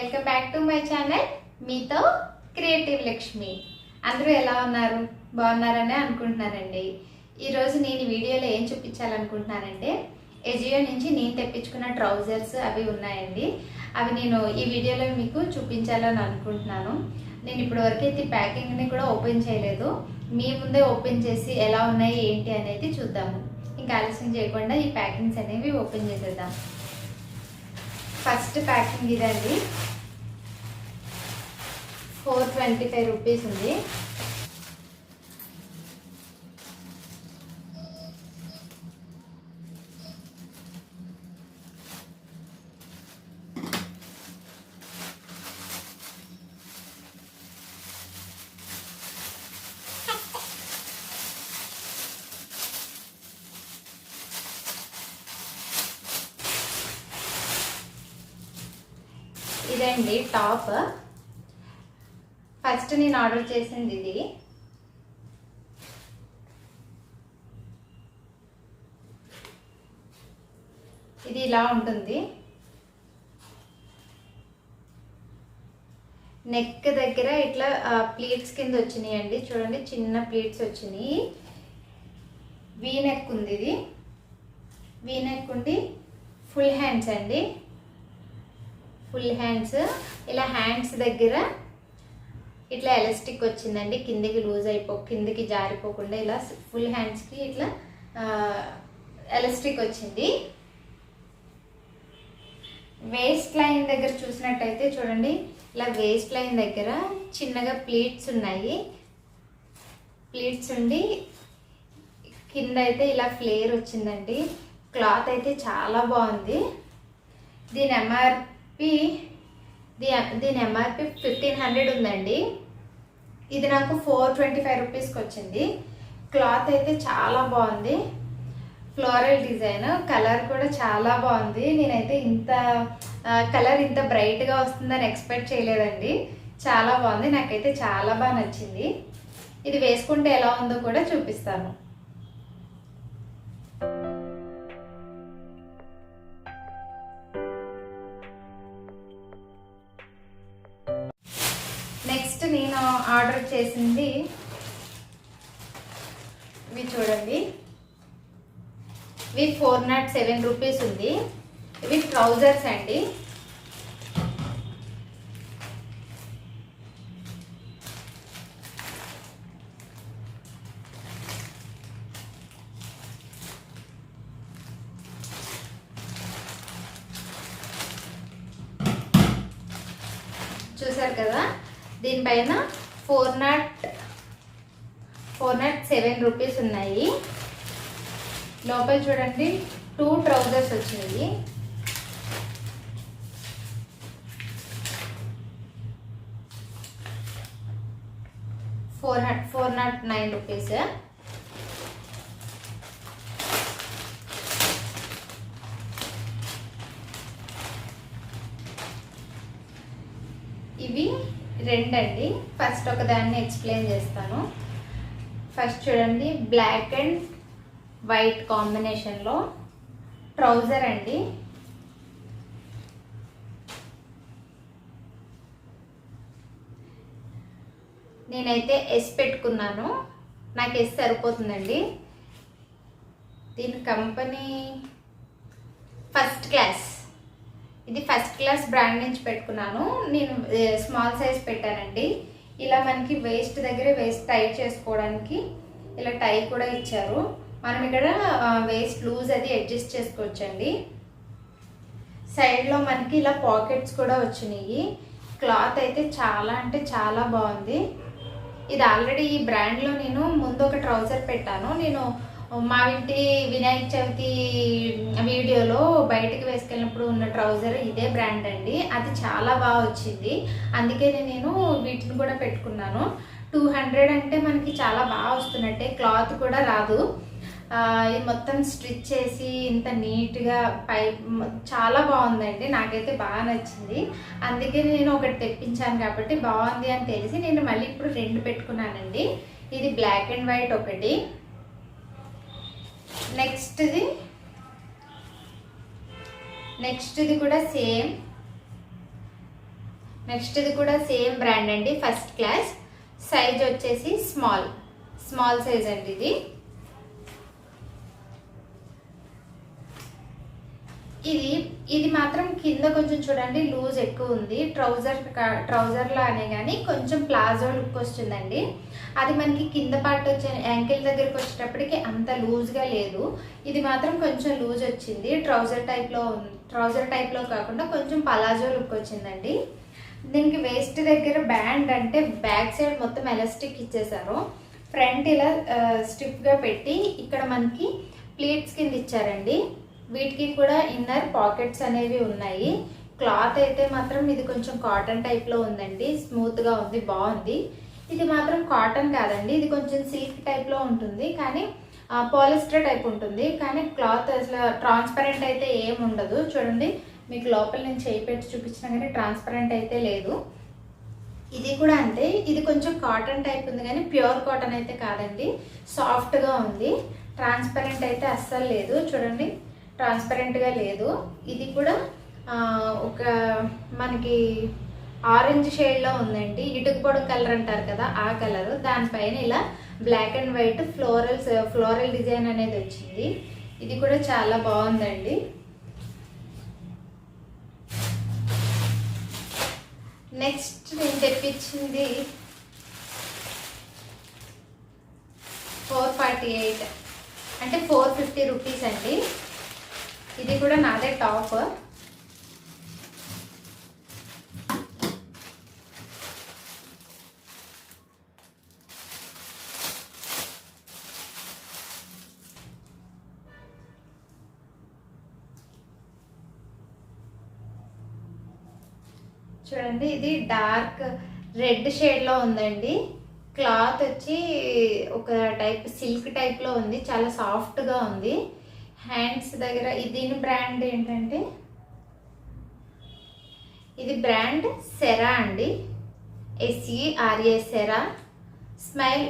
Welcome back to my channel మీతో creative Lakshmi అందరూ ఎలా ఉన్నారు? బాగున్నారనే అనుకుంటున్నానండి. ఈరోజు నేను ఈ వీడియోలో ఏం చూపించాలనుకుంటున్నానంటే ఎజియో నుంచి నేను తెప్పించుకున్న ట్రౌజర్స్ అవి ఉన్నాయండి. అవి నేను ఈ వీడియోలో మీకు చూపించాలని అనుకుంటున్నాను. నేను ఇప్పటి వరకు అయితే ప్యాకింగ్ని కూడా ఓపెన్ చేయలేదు. మీ ముందే ఓపెన్ చేసి ఎలా ఉన్నాయి ఏంటి అనేది చూద్దాము. ఇంకా ఆలస్యం చేయకుండా ఈ ప్యాకింగ్స్ అనేవి ఓపెన్ చేసేద్దాం. ఫస్ట్ ప్యాకింగ్ ఇదండి. ఫోర్ ట్వంటీ ఫైవ్ రూపీస్ ఉంది. ఇదండి టాప్. ఫస్ట్ నేను ఆర్డర్ చేసింది ఇది. ఇది ఇలా ఉంటుంది. నెక్ దగ్గర ఇట్లా ప్లీట్స్ కింద వచ్చినాయి అండి చూడండి చిన్న ప్లీట్స్ వచ్చినాయి. వీ నెక్ ఉంది ఇది. వీ నెక్ ఉండి ఫుల్ హ్యాండ్స్ అండి. Full hands. ఇలా హ్యాండ్స్ దగ్గర ఇట్లా ఎలాస్టిక్ వచ్చిందండి కిందికి లూజ్ అయిపో కిందికి జారిపోకుండా ఇలా ఫుల్ హ్యాండ్స్కి ఇట్లా ఎలాస్టిక్ వచ్చింది. వేస్ట్ లైన్ దగ్గర చూసినట్టయితే చూడండి ఇలా వేస్ట్ లైన్ దగ్గర చిన్నగా ప్లీట్స్ ఉన్నాయి. ప్లీట్స్ ఉండి కింద అయితే ఇలా ఫ్లేర్ వచ్చిందండి. క్లాత్ అయితే చాలా బాగుంది. దీని ఎంఆర్పి దీని ఎంఆర్పి ఫిఫ్టీన్ హండ్రెడ్ ఉందండి. ఇది నాకు ఫోర్ ట్వంటీ ఫైవ్ రూపీస్కి వచ్చింది. క్లాత్ అయితే చాలా బాగుంది. ఫ్లోరల్ డిజైన్ కలర్ కూడా చాలా బాగుంది. నేనైతే ఇంత కలర్ ఇంత బ్రైట్గా వస్తుందని ఎక్స్పెక్ట్ చేయలేదండి. చాలా బాగుంది. నాకైతే చాలా బాగా నచ్చింది. ఇది వేసుకుంటే ఎలా ఉందో కూడా చూపిస్తాను. ఆర్డర్ చేసింది. ఇవి చూడండి. ఇవి ఫోర్ నాట్ సెవెన్ రూపీస్ ఉంది. ఇవి ట్రౌజర్స్ అండి. చూసారు కదా? దీనిపైన four nought four nought seven rupees ఉన్నాయి. లోపల చూడండి టూ ట్రౌజర్స్ వచ్చినాయి. Four nought four nought nine rupees ఇవి రెండండి. ఫస్ట్ ఒక దాన్ని ఎక్స్ప్లెయిన్ చేస్తాను. ఫస్ట్ చూడండి బ్లాక్ అండ్ వైట్ కాంబినేషన్లో ట్రౌజర్ అండి. నేనైతే ఎస్ పెట్టుకున్నాను. నాకు ఎస్ సరిపోతుందండి. దీని కంపెనీ ఫస్ట్ క్లాస్ ఇది ఫస్ట్ క్లాస్ బ్రాండ్ నుంచి పెట్టుకున్నాను. నేను స్మాల్ సైజ్ పెట్టానండి. ఇలా మనకి వేస్ట్ దగ్గర వేస్ట్ టై చేసుకోవడానికి ఇలా టై కూడా ఇచ్చారు. మనం ఇక్కడ వేస్ట్ లూజ్ అది అడ్జస్ట్ చేసుకోవచ్చండి. సైడ్లో మనకి ఇలా పాకెట్స్ కూడా వచ్చినాయి. క్లాత్ అయితే చాలా అంటే చాలా బాగుంది. ఇది ఆల్రెడీ ఈ బ్రాండ్లో నేను ముందు ఒక ట్రౌజర్ పెట్టాను. నేను మా ఇంటి వినాయక చవితి వీడియోలో బయటకు వేసుకెళ్ళినప్పుడు ఉన్న ట్రౌజర్ ఇదే బ్రాండ్ అండి. అది చాలా బాగా వచ్చింది. అందుకే నేను వీటిని కూడా పెట్టుకున్నాను. టూ హండ్రెడ్ అంటే మనకి చాలా బాగా వస్తున్నట్టే. క్లాత్ కూడా రాదు. ఇది మొత్తం స్టిచ్ చేసి ఇంత నీట్గా పై చాలా బాగుందండి. నాకైతే బాగా నచ్చింది. అందుకే నేను ఒకటి తెప్పించాను కాబట్టి బాగుంది అని తెలిసి నేను మళ్ళీ ఇప్పుడు రెండు పెట్టుకున్నానండి. ఇది బ్లాక్ అండ్ వైట్ ఒకటి. నెక్స్ట్ది? నెక్స్ట్ది కూడా సేమ్. నెక్స్ట్ది కూడా సేమ్ బ్రాండ్ అండి ఫస్ట్ క్లాస్. సైజ్ వచ్చేసి స్మాల్. స్మాల్ సైజ్ అండి ఇది. ఇది ఇది మాత్రం కింద కొంచెం చూడండి లూజ్ ఎక్కువ ఉంది. ట్రౌజర్ ట్రౌజర్లో అనే కానీ కొంచెం ప్లాజో లుక్ వస్తుందండి. అది మనకి కింద పార్ట్ వచ్చే యాంకిల్ దగ్గరికి వచ్చేటప్పటికి అంత లూజ్గా లేదు. ఇది మాత్రం కొంచెం లూజ్ వచ్చింది. ట్రౌజర్ టైప్లో ట్రౌజర్ టైప్లో కాకుండా కొంచెం పలాజో లుక్ వచ్చిందండి. దీనికి వేస్ట్ దగ్గర బ్యాండ్ అంటే బ్యాక్ సైడ్ మొత్తం ఎలాస్టిక్ ఇచ్చేసారు ఫ్రంట్ ఇలా స్టిఫ్గా పెట్టి ఇక్కడ మనకి ప్లేట్స్ కింద ఇచ్చారండి. వీటికి కూడా ఇన్నర్ పాకెట్స్ అనేవి ఉన్నాయి. క్లాత్ అయితే మాత్రం ఇది కొంచెం కాటన్ టైప్లో ఉందండి. స్మూత్గా ఉంది బాగుంది. ఇది మాత్రం కాటన్ కాదండి. ఇది కొంచెం సిల్క్ టైప్లో ఉంటుంది. కానీ పాలిస్టర్ టైప్ ఉంటుంది. కానీ క్లాత్ అసలు ట్రాన్స్పరెంట్ అయితే ఏమి ఉండదు. చూడండి మీకు లోపల నేను చేయి పెట్టి చూపించినా కానీ ట్రాన్స్పరెంట్ అయితే లేదు. ఇది కూడా అంతే. ఇది కొంచెం కాటన్ టైప్ ఉంది కానీ ప్యూర్ కాటన్ అయితే కాదండి. సాఫ్ట్గా ఉంది. ట్రాన్స్పరెంట్ అయితే అస్సలు లేదు. చూడండి ట్రాన్స్పరెంట్గా లేదు. ఇది కూడా ఒక మనకి ఆరెంజ్ షేడ్లో ఉందండి. ఇటుకు పొడుగు కలర్ అంటారు కదా ఆ కలర్. దానిపైన ఇలా black and white florals floral design అనేది వచ్చింది. ఇది కూడా చాలా బాగుందండి. నెక్స్ట్ నేను తెప్పించింది ఫోర్ ఫార్టీ ఎయిట్. అంటే ఫోర్ ఫిఫ్టీ రూపీస్ అండి. ఇది కూడా నాదే టాప్. చూడండి ఇది డార్క్ రెడ్ షేడ్లో ఉందండి. క్లాత్ వచ్చి ఒక టైప్ సిల్క్ టైప్లో ఉంది. చాలా సాఫ్ట్గా ఉంది. హ్యాండ్స్ దగ్గర దీని బ్రాండ్ ఏంటంటే? ఇది బ్రాండ్ సెరా అండి. ఎస్ఈఆర్ఏ సెరా స్మైల్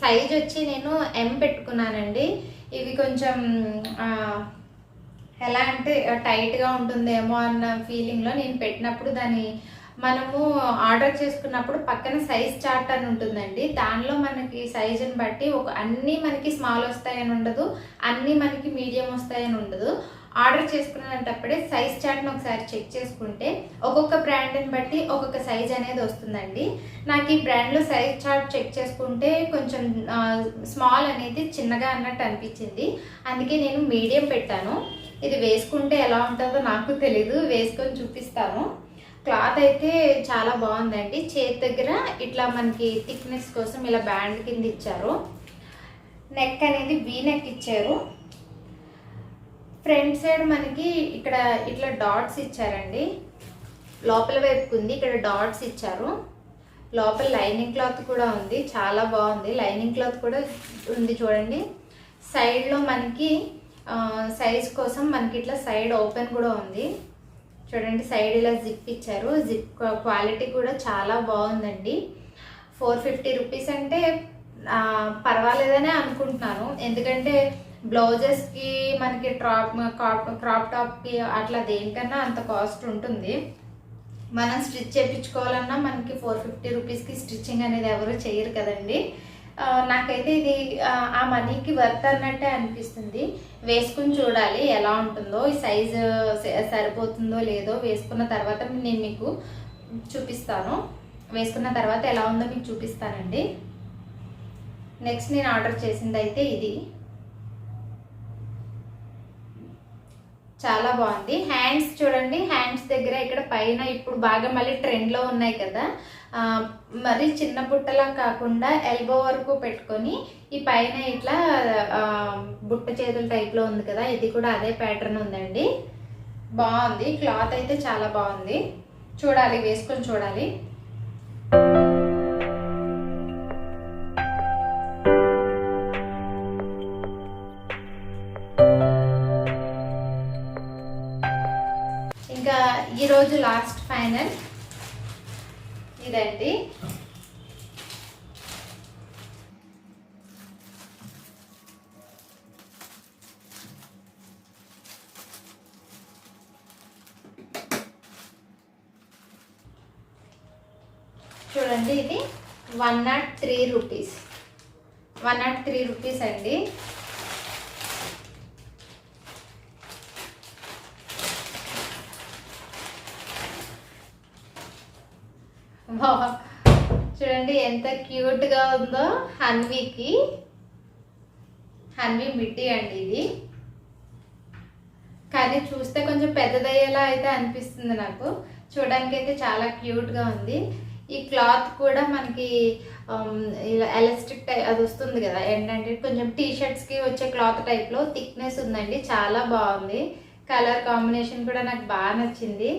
సైజ్ వచ్చి నేను ఎం పెట్టుకున్నానండి. ఇవి కొంచెం ఎలా అంటే టైట్గా ఉంటుందేమో అన్న ఫీలింగ్లో నేను పెట్టినప్పుడు దాని మనము ఆర్డర్ చేసుకున్నప్పుడు పక్కన సైజ్ చార్ట్ అని ఉంటుందండి. దానిలో మనకి సైజుని బట్టి ఒక అన్నీ మనకి స్మాల్ వస్తాయని ఉండదు అన్నీ మనకి మీడియం వస్తాయని ఉండదు. ఆర్డర్ చేసుకునేటప్పుడే సైజ్ చార్ట్ని ఒకసారి చెక్ చేసుకుంటే ఒక్కొక్క బ్రాండ్ని బట్టి ఒక్కొక్క సైజ్ అనేది వస్తుందండి. నాకు ఈ బ్రాండ్లో సైజ్ చార్ట్ చెక్ చేసుకుంటే కొంచెం స్మాల్ అనేది చిన్నగా అన్నట్టు అనిపించింది. అందుకే నేను మీడియం పెట్టాను. ఇది వేసుకుంటే ఎలా ఉంటుందో నాకు తెలీదు. వేసుకొని చూపిస్తాను. క్లాత్ అయితే చాలా బాగుందండి. చేతి దగ్గర ఇట్లా మనకి థిక్నెస్ కోసం ఇలా బ్యాండ్ కింద ఇచ్చారు. నెక్ అనేది వీ నెక్ ఇచ్చారు. ఫ్రంట్ సైడ్ మనకి ఇక్కడ ఇట్లా డాట్స్ ఇచ్చారండి. లోపల వైపుకు ఉంది ఇక్కడ డాట్స్ ఇచ్చారు. లోపల లైనింగ్ క్లాత్ కూడా ఉంది చాలా బాగుంది. లైనింగ్ క్లాత్ కూడా ఉంది చూడండి. సైడ్లో మనకి సైజ్ కోసం మనకి ఇట్లా సైడ్ ఓపెన్ కూడా ఉంది. చూడండి సైడ్ ఇలా జిప్ ఇచ్చారు. జిప్ క్వాలిటీ కూడా చాలా బాగుందండి. ఫోర్ ఫిఫ్టీ రూపీస్ అంటే పర్వాలేదనే అనుకుంటున్నాను. ఎందుకంటే బ్లౌజెస్కి మనకి ట్రాప్ క్రాప్ క్రాప్ టాప్కి అట్లా దేనికన్నా అంత కాస్ట్ ఉంటుంది. మనం స్టిచ్ చేయించుకోవాలన్నా మనకి ఫోర్ ఫిఫ్టీ రూపీస్కి స్టిచ్చింగ్ అనేది ఎవరు చేయరు కదండి. నాకైతే ఇది ఆ, మనీకి వర్త్ అన్నట్టే అనిపిస్తుంది. వేసుకుని చూడాలి ఎలా ఉంటుందో ఈ సైజు సరిపోతుందో లేదో వేసుకున్న తర్వాత నేను మీకు చూపిస్తాను. వేసుకున్న తర్వాత ఎలా ఉందో మీకు చూపిస్తానండి. నెక్స్ట్ నేను ఆర్డర్ చేసింది అయితే ఇది. చాలా బాగుంది. హ్యాండ్స్ చూడండి హ్యాండ్స్ దగ్గర ఇక్కడ పైన ఇప్పుడు బాగా మళ్ళీ ట్రెండ్లో ఉన్నాయి కదా. మరి చిన్న బుట్టలా కాకుండా ఎల్బో వరకు పెట్టుకొని ఈ పైన ఇట్లా బుట్ట చేతుల టైప్లో ఉంది కదా ఇది కూడా అదే ప్యాటర్న్ ఉందండి. బాగుంది. క్లాత్ అయితే చాలా బాగుంది. చూడాలి వేసుకొని చూడాలి. ఇంకా ఈరోజు లాస్ట్ ఫైనల్ ఇదండి. చూడండి ఇది one nought three rupees. One nought three rupees అండి. చూడండి ఎంత క్యూట్గా ఉందో హన్వీకి. హన్వీ మిడ్డీ అండి ఇది. కానీ చూస్తే కొంచెం పెద్దదయ్యేలా అయితే అనిపిస్తుంది నాకు. చూడడానికి అయితే చాలా క్యూట్గా ఉంది. ఈ క్లాత్ కూడా మనకి ఇలా ఎలాస్టిక్ టైప్ అది వస్తుంది కదా ఏంటంటే కొంచెం టీ షర్ట్స్కి వచ్చే క్లాత్ టైప్లో థిక్నెస్ ఉందండి చాలా బాగుంది. కలర్ కాంబినేషన్ కూడా నాకు బాగా నచ్చింది.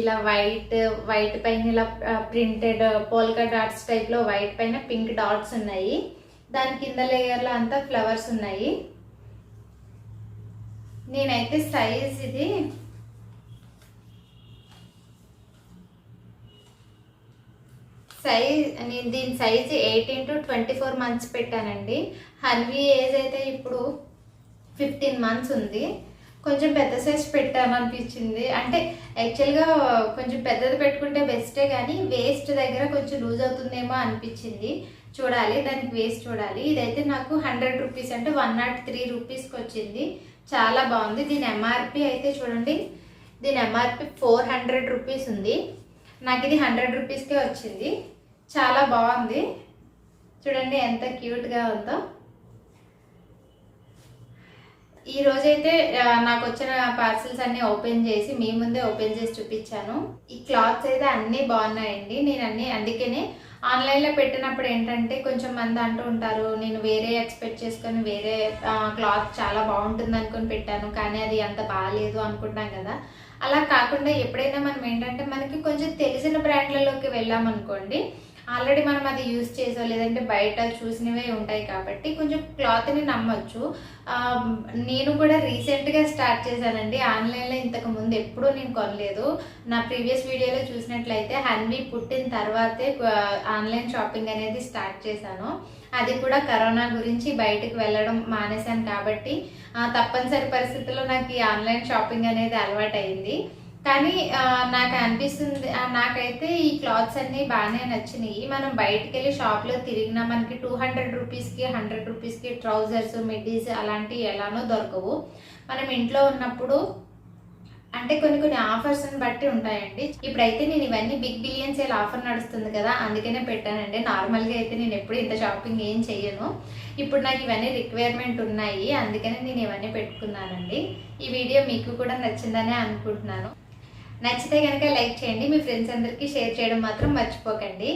ఇలా వైట్ వైట్ పైన ఇలా ప్రింటెడ్ పోల్కా డాట్స్ టైప్లో వైట్ పైన పింక్ డాట్స్ ఉన్నాయి. దాని కింద లేయర్లో అంతా ఫ్లవర్స్ ఉన్నాయి. నేనైతే సైజ్ ఇది సైజ్ నేను దీని size eighteen to twenty four months పెట్టానండి. హన్వీ ఏజ్ అయితే ఇప్పుడు ఫిఫ్టీన్ మంత్స్ ఉంది. కొంచెం పెద్ద సైజ్ పెట్టామనిపించింది అంటే యాక్చువల్గా కొంచెం పెద్దది పెట్టుకుంటే బెస్టే కానీ వేస్ట్ దగ్గర కొంచెం లూజ్ అవుతుందేమో అనిపించింది. చూడాలి దానికి వేస్ట్ చూడాలి. ఇదైతే నాకు హండ్రెడ్ రూపీస్ అంటే వన్ నాట్ త్రీ రూపీస్కి వచ్చింది. చాలా బాగుంది. దీని ఎంఆర్పి అయితే చూడండి. దీని ఎంఆర్పి ఫోర్ హండ్రెడ్ రూపీస్ ఉంది. నాకు ఇది హండ్రెడ్ రూపీస్కే వచ్చింది. చాలా బాగుంది. చూడండి ఎంత క్యూట్గా ఉందో. ఈ రోజైతే నాకు వచ్చిన పార్సిల్స్ అన్ని ఓపెన్ చేసి మీ ముందే ఓపెన్ చేసి చూపించాను. ఈ క్లాత్స్ అయితే అన్నీ బాగున్నాయండి. నేను అన్ని అందుకనే ఆన్లైన్లో పెట్టినప్పుడు ఏంటంటే కొంచెం మంది అంటూ ఉంటారు నేను వేరే ఎక్స్పెక్ట్ చేసుకొని వేరే క్లాత్ చాలా బాగుంటుంది అనుకొని పెట్టాను కానీ అది అంత బాగాలేదు అనుకుంటాం కదా. అలా కాకుండా ఎప్పుడైనా మనం ఏంటంటే మనకి కొంచెం తెలిసిన బ్రాండ్లలోకి వెళ్ళామనుకోండి ఆల్రెడీ మనం అది యూజ్ చేసో లేదంటే బయట చూసినవే ఉంటాయి కాబట్టి కొంచెం క్లాత్ని నమ్మొచ్చు. నేను కూడా రీసెంట్గా స్టార్ట్ చేశానండి. ఆన్లైన్లో ఇంతకు ముందు ఎప్పుడూ నేను కొనలేదు. నా ప్రీవియస్ వీడియోలో చూసినట్లయితే హన్వీ పుట్టిన తర్వాతే ఆన్లైన్ షాపింగ్ అనేది స్టార్ట్ చేశాను. అది కూడా కరోనా గురించి బయటకు వెళ్ళడం మానేశాను కాబట్టి తప్పనిసరి పరిస్థితుల్లో నాకు ఈ ఆన్లైన్ షాపింగ్ అనేది అలవాటైంది కానీ నాకు అనిపిస్తుంది నాకైతే ఈ క్లాత్స్ అన్ని బాగానే నచ్చినాయి. మనం బయటికి వెళ్ళి షాప్లో తిరిగినా మనకి టూ హండ్రెడ్ రూపీస్కి హండ్రెడ్ రూపీస్కి ట్రౌజర్స్ మిడ్డీస్ అలాంటివి ఎలానో దొరకవు. మనం ఇంట్లో ఉన్నప్పుడు అంటే కొన్ని కొన్ని ఆఫర్స్ని బట్టి ఉంటాయండి. ఇప్పుడైతే నేను ఇవన్నీ బిగ్ బిలియన్ సేల్ ఆఫర్ నడుస్తుంది కదా అందుకనే పెట్టానండి. నార్మల్గా అయితే నేను ఎప్పుడు ఇంత షాపింగ్ ఏం చెయ్యను. ఇప్పుడు నాకు ఇవన్నీ రిక్వైర్మెంట్ ఉన్నాయి అందుకనే నేను ఇవన్నీ పెట్టుకున్నానండి. ఈ వీడియో మీకు కూడా నచ్చిందనే అనుకుంటున్నాను. నచ్చితే కనుక లైక్ చేయండి మీ ఫ్రెండ్స్ అందరికీ షేర్ చేయడం మాత్రం మర్చిపోకండి.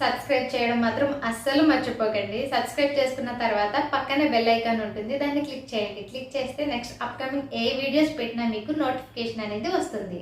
సబ్స్క్రైబ్ చేయడం మాత్రం అస్సలు మర్చిపోకండి. సబ్స్క్రైబ్ చేసుకున్న తర్వాత పక్కనే బెల్ ఐకాన్ ఉంటుంది దాన్ని క్లిక్ చేయండి. క్లిక్ చేస్తే నెక్స్ట్ అప్కమింగ్ ఏ వీడియోస్ పెట్టినా మీకు నోటిఫికేషన్ అనేది వస్తుంది.